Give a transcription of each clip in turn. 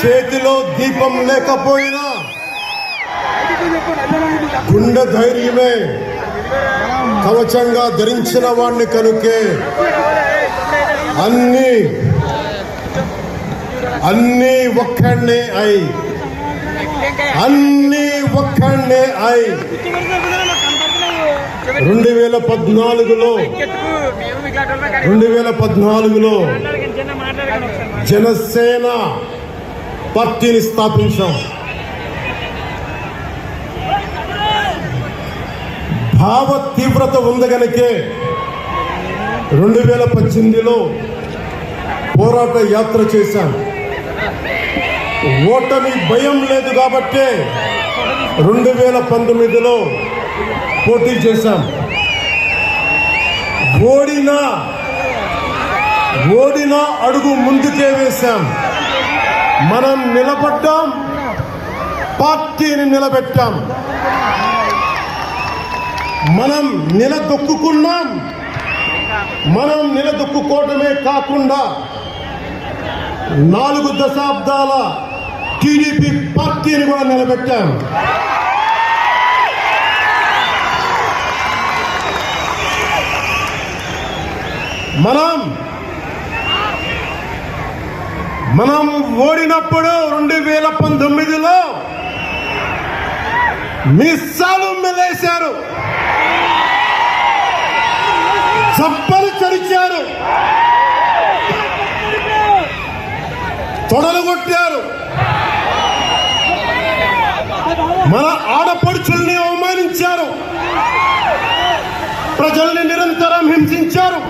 చేతిలో దీపం లేకపోయినా గుండె ధైర్యమే కవచంగా ధరించిన వాణ్ణి కనుకే అన్ని అన్ని ఒక్కడే అయి అన్ని ఒక్కడే అయి. రెండు వేల పద్నాలుగులో రెండు వేల పద్నాలుగులో జనసేన పార్టీని స్థాపించాం. భావ తీవ్రత ఉంది కనుకే రెండు వేల పద్దెనిమిదిలో పోరాట యాత్ర చేశాం. ఓటమి భయం లేదు కాబట్టే రెండు వేల పంతొమ్మిదిలో పోటీ చేశాం. ఓడినా ఓడినా అడుగు ముందుకే వేశాం. మనం నిలబడ్డాం. పార్టీని నిలబెట్టాం. మనం నిలదొక్కుకున్నాం. మనం నిలదొక్కుకోవటమే కాకుండా నాలుగు దశాబ్దాల టీడీపీ పార్టీని కూడా నిలబెట్టాం. మనం మనం ఓడినప్పుడు రెండు వేల పంతొమ్మిదిలో మిస్సాలు మెలేశారు. చప్పలు చరిచారు తొడలు కొట్టారు. మన ఆడపడుచుల్ని అవమానించారు. ప్రజల్ని నిరంతరం హింసించారు.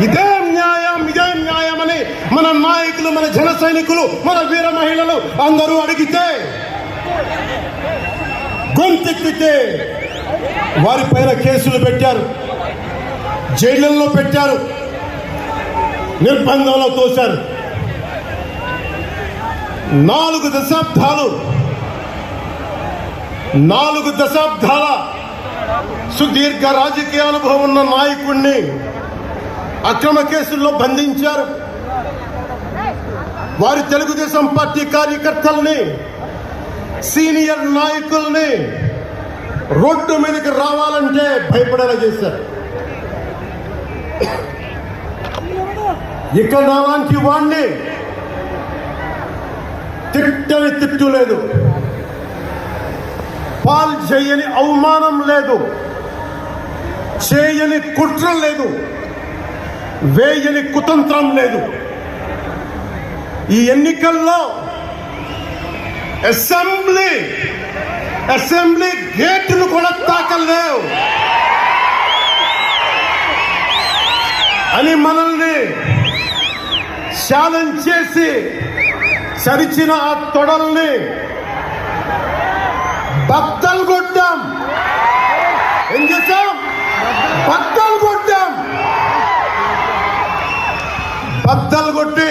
ఇదే న్యాయం ఇదే న్యాయం. మన నాయకులు మన జన సైనికులు మన వీర మహిళలు అందరూ అడిగితే గొంతెత్తితే వారి పైన కేసులు పెట్టారు జైళ్ళల్లో పెట్టారు నిర్బంధంలో తోశారు. నాలుగు దశాబ్దాలు నాలుగు దశాబ్దాల సుదీర్ఘ రాజకీయ అనుభవం ఉన్న నాయకుణ్ణి అక్రమ కేసుల్లో బంధించారు. వారి తెలుగుదేశం పార్టీ కార్యకర్తల్ని సీనియర్ నాయకుల్ని రోడ్డు మీదకి రావాలంటే భయపడేలా చేశారు. ఇక్కడ నాలాంటి వాణ్ణి తిట్టని తిట్టు లేదు. పాల్ చేయని అవమానం లేదు. చేయని కుట్ర లేదు. వేయని కుతంత్రం లేదు. ఈ ఎన్నికల్లో అసెంబ్లీ అసెంబ్లీ గేట్లు కూడా తాకలేవు. అని మనల్ని ఛాలెంజ్ చేసి సరిచిన ఆ తొడల్ని బద్దలు కొట్టాం. ఏం చేశాం? బద్దలు కొట్టాం. బద్దలు కొట్టి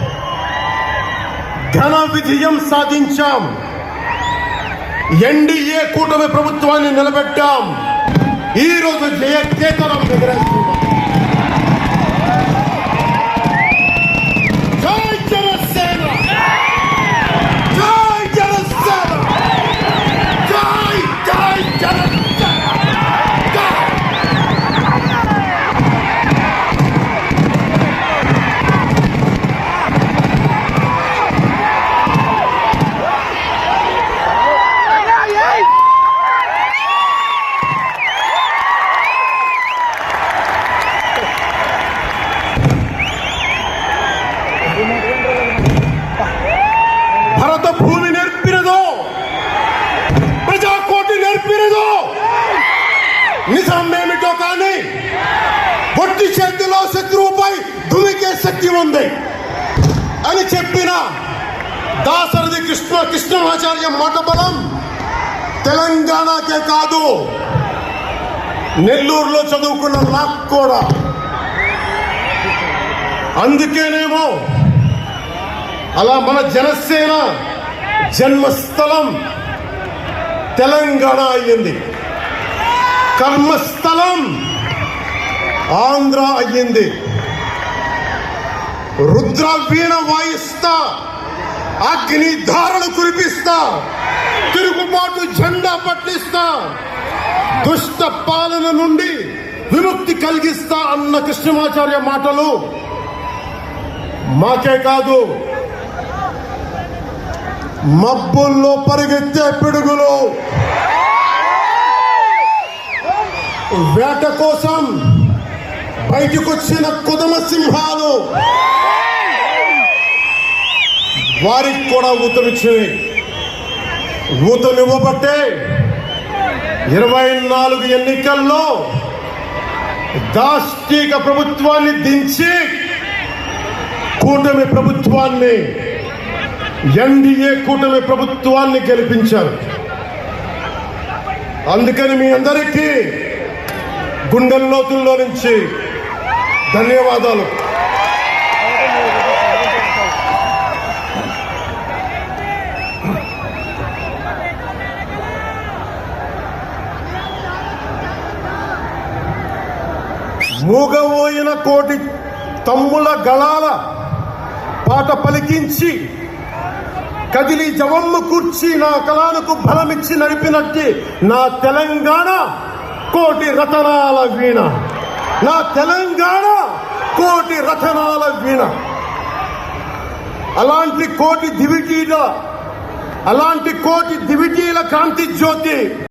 ఘన విజయం సాధించాం. ఎన్డీఏ కూటమి ప్రభుత్వాన్ని నిలబెట్టాం. ఈ రోజు జయ నిజం ఏమిటో కానీ పొట్టి చేతిలో శత్రువుపై దుమికే శక్తి ఉంది అని చెప్పిన దాసరథి కృష్ణ కృష్ణమాచార్య మాట బలం తెలంగాణకే కాదు నెల్లూరులో చదువుకున్న నాకు కూడా. అందుకేనేమో అలా మన జనసేన జన్మస్థలం తెలంగాణ అయ్యింది. కర్మస్థలం. ఆంధ్ర అయ్యింది. రుద్ర వీణ వాయిస్తా. అగ్ని ధారలు కురిపిస్తా. తిరుగుబాటు జెండా పట్టిస్తా. దుష్ట పాలన నుండి విముక్తి కలిగిస్తా అన్న కృష్ణమాచార్య మాటలు మాకే కాదు. మబ్బుల్లో పరిగెత్తే పిడుగులు. వేట కోసం బయటకొచ్చిన కుదమ సింహాలు. వారికి కూడా ఊతమిచ్చినవి ఊతమివ్వబట్టే ఇరవై నాలుగు ఎన్నికల్లో దాష్టీక ప్రభుత్వాన్ని దించి కూటమి ప్రభుత్వాన్ని ఎన్డీఏ కూటమి ప్రభుత్వాన్ని గెలిపించారు. అందుకని మీ అందరికీ గుండెల్లోతుల్లో నుంచి ధన్యవాదాలు. మూగబోయిన కోటి తమ్ముల గళాల పాట పలికించి కదిలి జవమ్మ కూర్చి నా కళాలకు బలమిచ్చి నడిపినట్టి నా తెలంగాణ. కోటి రతనాల వీణ. నా తెలంగాణ కోటి రతనాల వీణ. అలాంటి కోటి దివిటీల అలాంటి కోటి దివిటీల కాంతి జ్యోతి